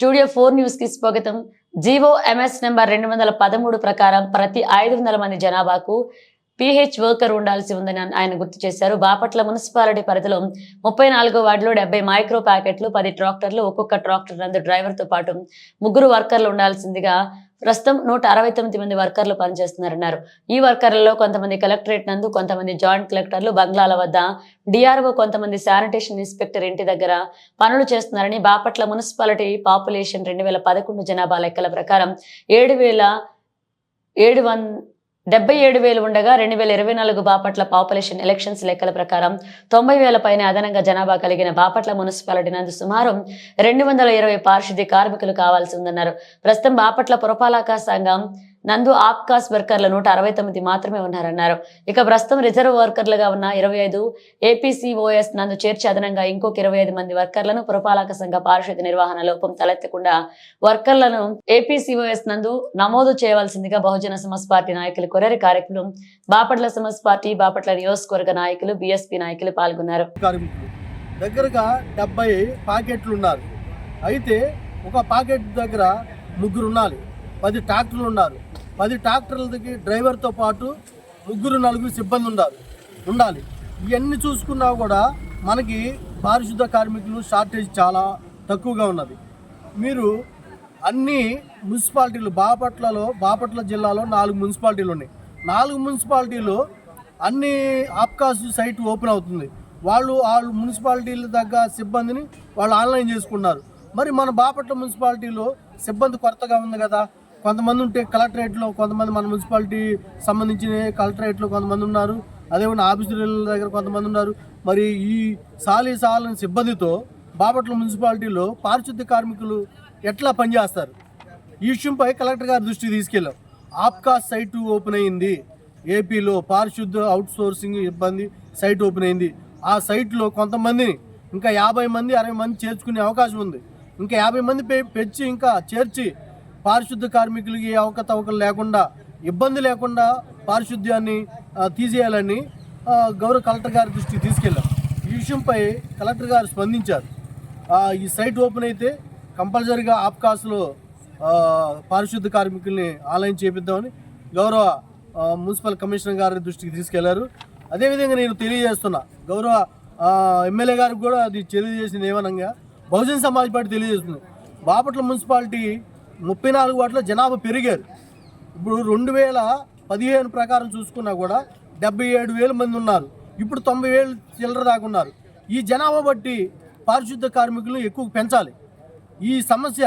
Studio four న్యూస్కి స్వాగతం. GO MS number రెండు వందల పదమూడు ప్రకారం ప్రతి ఐదు వందల మంది జనాభాకు పిహెచ్ వర్కర్ ఉండాల్సి ఉందని ఆయన గుర్తు చేశారు. బాపట్ల మున్సిపాలిటీ పరిధిలో ముప్పై నాలుగో వార్డులో డెబ్బై మైక్రో ప్యాకెట్లు పది ట్రాక్టర్లు ఒక్కొక్క ట్రాక్టర్ నందు డ్రైవర్తో పాటు ముగ్గురు వర్కర్లు ఉండాల్సిందిగా ప్రస్తుతం నూట అరవై తొమ్మిది మంది వర్కర్లు పనిచేస్తున్నారన్నారు. ఈ వర్కర్లలో కొంతమంది కలెక్టరేట్ నందు కొంతమంది జాయింట్ కలెక్టర్లు బంగ్లాల వద్ద డిఆర్ఓ కొంతమంది శానిటేషన్ ఇన్స్పెక్టర్ ఇంటి దగ్గర పనులు చేస్తున్నారని బాపట్ల మున్సిపాలిటీ పాపులేషన్ రెండు వేల పదకొండు జనాభా లెక్కల ప్రకారం ఏడు వేల ఏడు వన్ డెబ్బై ఏడు వేలు ఉండగా రెండు వేల ఇరవై నాలుగు బాపట్ల పాపులేషన్ ఎలక్షన్స్ లెక్కల ప్రకారం తొంభై వేల పైన అదనంగా జనాభా కలిగిన బాపట్ల మున్సిపాలిటీ నందు సుమారు రెండు వందల ఇరవై పారిశుద్ధ్య కార్మికులు కావాల్సి ఉందన్నారు. ప్రస్తుతం బాపట్ల పురపాలక సంఘం నందు ఆప్కాస్ వర్కర్లు నూట అరవై తొమ్మిది మాత్రమే ఉన్నారన్నారు. ఇక ప్రస్తుతం రిజర్వ్ వర్కర్లుగా ఉన్న ఇరవై ఐదు ఏపీసీఓఎస్ నందు చేర్చి అదనంగా ఇంకొక ఇరవై ఐదు మంది వర్కర్లను పురపాలక సంఘ పారిశుద్ధ్య నిర్వహణ లోపం తలెత్తకుండా వర్కర్లను ఏపీసీఓఎస్ నందు నమోదు చేయవలసిందిగా బహుజన సమాజ్ పార్టీ నాయకులు కొరరి కార్యక్రమం బాపట్ల సమాజ్ పార్టీ బాపట్ల నియోజకవర్గ నాయకులు బీఎస్పీ నాయకులు పాల్గొన్నారు. దగ్గరగా డెబ్బై పాకెట్లు ఉన్నారు అయితే ఒక పాకెట్ దగ్గర ముగ్గురు ఉండాలి. పది ట్రాక్టర్లు ఉన్నారు. పది ట్రాక్టర్లకి డ్రైవర్తో పాటు ముగ్గురు నలుగురు సిబ్బంది ఉన్నారు ఉండాలి. ఇవన్నీ చూసుకున్నా కూడా మనకి పారిశుద్ధ కార్మికులు షార్టేజ్ చాలా తక్కువగా ఉన్నది. మీరు అన్ని మున్సిపాలిటీలు బాపట్లలో బాపట్ల జిల్లాలో నాలుగు మున్సిపాలిటీలు ఉన్నాయి. నాలుగు మున్సిపాలిటీలు అన్ని ఆప్కాస్ సైట్ ఓపెన్ అవుతుంది. వాళ్ళు వాళ్ళు మున్సిపాలిటీల దగ్గర సిబ్బందిని వాళ్ళు ఆన్లైన్ చేసుకున్నారు మరి మన బాపట్ల మున్సిపాలిటీలో సిబ్బంది కొరతగా ఉంది కదా. కొంతమంది ఉంటే కలెక్టరేట్లో కొంతమంది మన మున్సిపాలిటీ సంబంధించిన కలెక్టరేట్లో కొంతమంది ఉన్నారు. అదేవిధంగా ఆఫీసుల దగ్గర కొంతమంది ఉన్నారు. మరి ఈ సాలి సాలని సిబ్బందితో బాపట్ల మున్సిపాలిటీలో పారిశుద్ధ్య కార్మికులు ఎట్లా పనిచేస్తారు? ఈ విషయంపై కలెక్టర్ గారి దృష్టికి తీసుకెళ్ళాం. ఆప్కా సైట్ ఓపెన్ అయింది. ఏపీలో పారిశుద్ధ అవుట్సోర్సింగ్ ఇబ్బంది సైట్ ఓపెన్ అయింది. ఆ సైట్లో కొంతమందిని ఇంకా యాభై మంది అరవై మంది చేర్చుకునే అవకాశం ఉంది. ఇంకా యాభై మంది పె- పెంచి ఇంకా చేర్చి పారిశుద్ధ కార్మికులకి అవకతవకలు లేకుండా ఇబ్బంది లేకుండా పారిశుద్ధ్యాన్ని తీసేయాలని గౌరవ కలెక్టర్ గారి దృష్టికి తీసుకెళ్ళాం. ఈ విషయంపై కలెక్టర్ గారు స్పందించారు. ఈ సైట్ ఓపెన్ అయితే కంపల్సరీగా ఆప్కాస్లో పారిశుద్ధ కార్మికుల్ని ఆన్లైన్ చేపిద్దామని గౌరవ మున్సిపల్ కమిషనర్ గారి దృష్టికి తీసుకెళ్ళారు. అదేవిధంగా నేను తెలియజేస్తున్నా గౌరవ ఎమ్మెల్యే గారికి కూడా అది తెలియజేసింది ఏమనగా బహుజన్ సమాజ్ పార్టీ తెలియజేస్తుంది. బాపట్ల మున్సిపాలిటీ ముప్పై నాలుగు వాటిలో జనాభా పెరిగారు. ఇప్పుడు రెండు వేల పదిహేను ప్రకారం చూసుకున్నా కూడా డెబ్బై ఏడు వేల మంది ఉన్నారు. ఇప్పుడు తొంభై వేలు చిల్లర దాకా ఉన్నారు. ఈ జనాభా బట్టి పారిశుద్ధ కార్మికులు ఎక్కువ పెంచాలి. ఈ సమస్య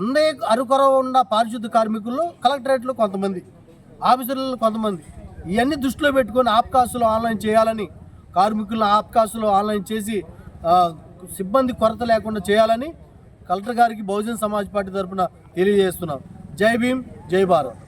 ఉండే అరుకొర ఉన్న పారిశుద్ధ కార్మికుల్లో కలెక్టరేట్లో కొంతమంది ఆఫీసర్లలో కొంతమంది. ఇవన్నీ దృష్టిలో పెట్టుకొని ఆప్కాసులు ఆన్లైన్ చేయాలని కార్మికులను ఆప్కాసులు ఆన్లైన్ చేసి సిబ్బంది కొరత లేకుండా చేయాలని కలెక్టర్ గారికి బహుజన్ సమాజ్ పార్టీ తరఫున తెలియజేస్తున్నాం. జై భీమ్ జై భారత్.